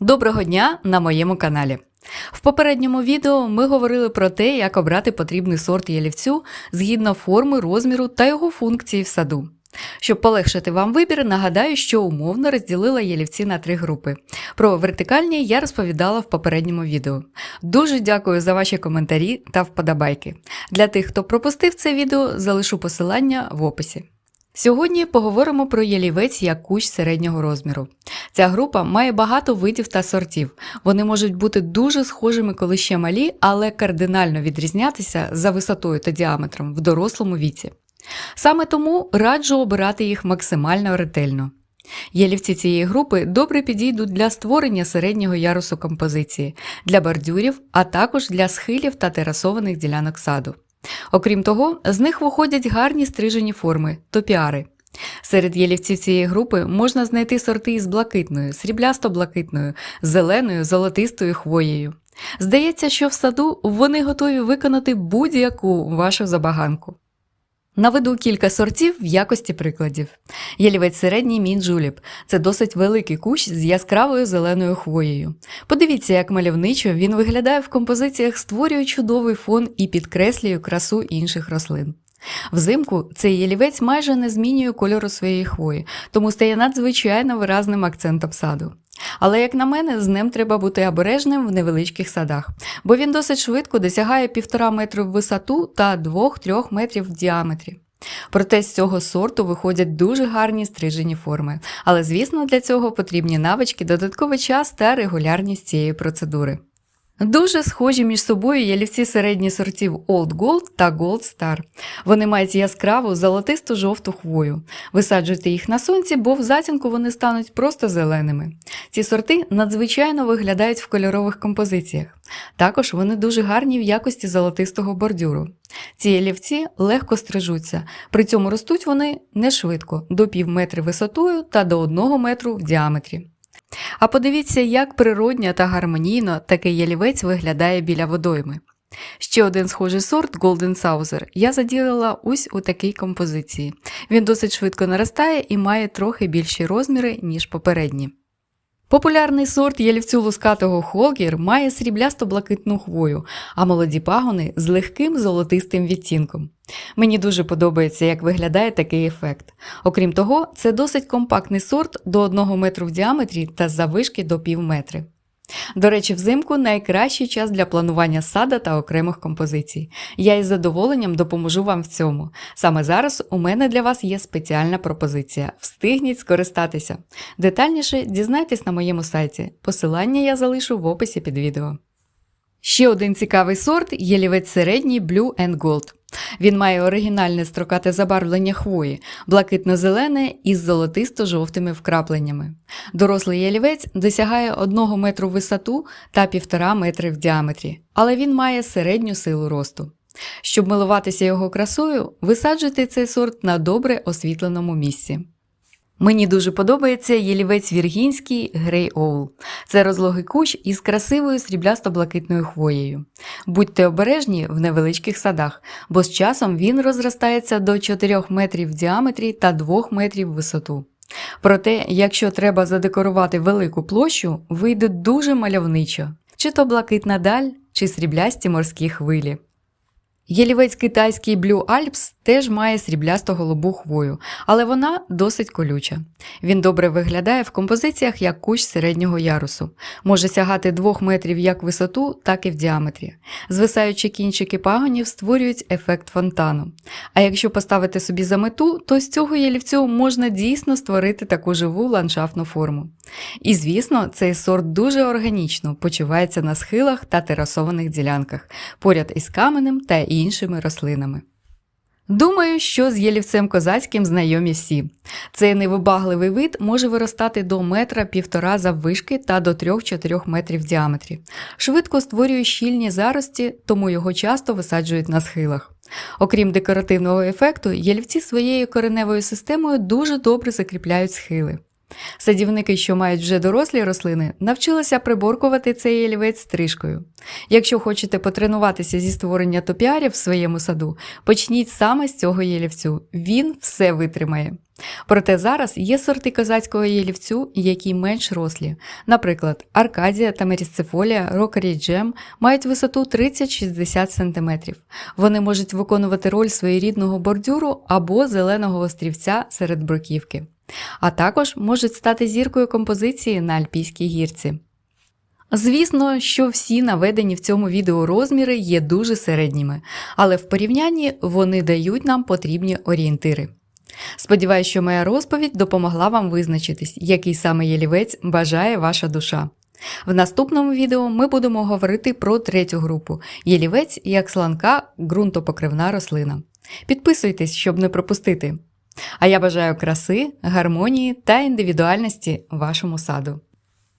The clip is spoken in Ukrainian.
Доброго дня на моєму каналі. В попередньому відео ми говорили про те, як обрати потрібний сорт ялівцю згідно форми, розміру та його функції в саду. Щоб полегшити вам вибір, нагадаю, що умовно розділила ялівці на три групи. Про вертикальні я розповідала в попередньому відео. Дуже дякую за ваші коментарі та вподобайки. Для тих, хто пропустив це відео, залишу посилання в описі. Сьогодні поговоримо про ялівець як кущ середнього розміру. Ця група має багато видів та сортів. Вони можуть бути дуже схожими, коли ще малі, але кардинально відрізнятися за висотою та діаметром в дорослому віці. Саме тому раджу обирати їх максимально ретельно. Ялівці цієї групи добре підійдуть для створення середнього ярусу композиції, для бордюрів, а також для схилів та терасованих ділянок саду. Окрім того, з них виходять гарні стрижені форми топіари. Серед ялівців цієї групи можна знайти сорти із блакитною, сріблясто-блакитною, зеленою, золотистою хвоєю. Здається, що в саду вони готові виконати будь-яку вашу забаганку. Наведу кілька сортів в якості прикладів. Ялівець середній мінджуліп це досить великий кущ з яскравою зеленою хвоєю. Подивіться, як мальовничо він виглядає в композиціях, створює чудовий фон і підкреслює красу інших рослин. Взимку цей ялівець майже не змінює кольору своєї хвої, тому стає надзвичайно виразним акцентом саду. Але, як на мене, з ним треба бути обережним в невеличких садах, бо він досить швидко досягає 1,5 метра в висоту та 2-3 метрів в діаметрі. Проте з цього сорту виходять дуже гарні стрижені форми, але, звісно, для цього потрібні навички, додатковий час та регулярність цієї процедури. Дуже схожі між собою ялівці середніх сортів Old Gold та Gold Star. Вони мають яскраву золотисто-жовту хвою. Висаджуйте їх на сонці, бо в затінку вони стануть просто зеленими. Ці сорти надзвичайно виглядають в кольорових композиціях. Також вони дуже гарні в якості золотистого бордюру. Ці ялівці легко стрижуться, при цьому ростуть вони не швидко, до пів метри висотою та до 1 метру в діаметрі. А подивіться, як природньо та гармонійно такий ялівець виглядає біля водойми. Ще один схожий сорт Golden Sauser я заділила ось у такій композиції. Він досить швидко наростає і має трохи більші розміри, ніж попередні. Популярний сорт ялівцю лускатого Холгір має сріблясто-блакитну хвою, а молоді пагони з легким золотистим відтінком. Мені дуже подобається, як виглядає такий ефект. Окрім того, це досить компактний сорт до 1 метру в діаметрі та завишки до пів метри. До речі, взимку найкращий час для планування сада та окремих композицій. Я із задоволенням допоможу вам в цьому. Саме зараз у мене для вас є спеціальна пропозиція. Встигніть скористатися. Детальніше дізнайтесь на моєму сайті. Посилання я залишу в описі під відео. Ще один цікавий сорт ялівець середній Blue and Gold. Він має оригінальне строкате забарвлення хвої, блакитно-зелене із золотисто-жовтими вкрапленнями. Дорослий ялівець досягає 1 метру висоту та 1,5 метри в діаметрі, але він має середню силу росту. Щоб милуватися його красою, висаджуйте цей сорт на добре освітленому місці. Мені дуже подобається ялівець віргінський Грей Оул. Це розлогий кущ із красивою сріблясто-блакитною хвоєю. Будьте обережні в невеличких садах, бо з часом він розростається до 4 метрів в діаметрі та 2 метрів в висоту. Проте, якщо треба задекорувати велику площу, вийде дуже мальовничо, чи то блакитна даль, чи сріблясті морські хвилі. Ялівець китайський Blue Alps теж має сріблясто голубу хвою, але вона досить колюча. Він добре виглядає в композиціях як кущ середнього ярусу, може сягати 2 метрів як в висоту, так і в діаметрі. Звисаючі кінчики пагонів створюють ефект фонтану. А якщо поставити собі за мету, то з цього ялівцю можна дійсно створити таку живу ландшафтну форму. І звісно, цей сорт дуже органічно почувається на схилах та терасованих ділянках, поряд із каменем та іншими рослинами. Думаю, що з ялівцем козацьким знайомі всі. Цей невибагливий вид може виростати до метра півтора заввишки та до 3-4 метрів в діаметрі. Швидко створює щільні зарості, тому його часто висаджують на схилах. Окрім декоративного ефекту, ялівці своєю кореневою системою дуже добре закріпляють схили. Садівники, що мають вже дорослі рослини, навчилися приборкувати цей ялівець стрижкою. Якщо хочете потренуватися зі створення топіарів в своєму саду, почніть саме з цього ялівцю. Він все витримає. Проте зараз є сорти козацького ялівцю, які менш рослі. Наприклад, Аркадія та Мерісцефолія Рокері Джем мають висоту 30-60 см. Вони можуть виконувати роль своєрідного бордюру або зеленого острівця серед бруківки, а також можуть стати зіркою композиції на Альпійській гірці. Звісно, що всі наведені в цьому відео розміри є дуже середніми, але в порівнянні вони дають нам потрібні орієнтири. Сподіваюсь, що моя розповідь допомогла вам визначитись, який саме ялівець бажає ваша душа. В наступному відео ми будемо говорити про третю групу ялівець як сланка ґрунтопокривна рослина. Підписуйтесь, щоб не пропустити. А я бажаю краси, гармонії та індивідуальності вашому саду.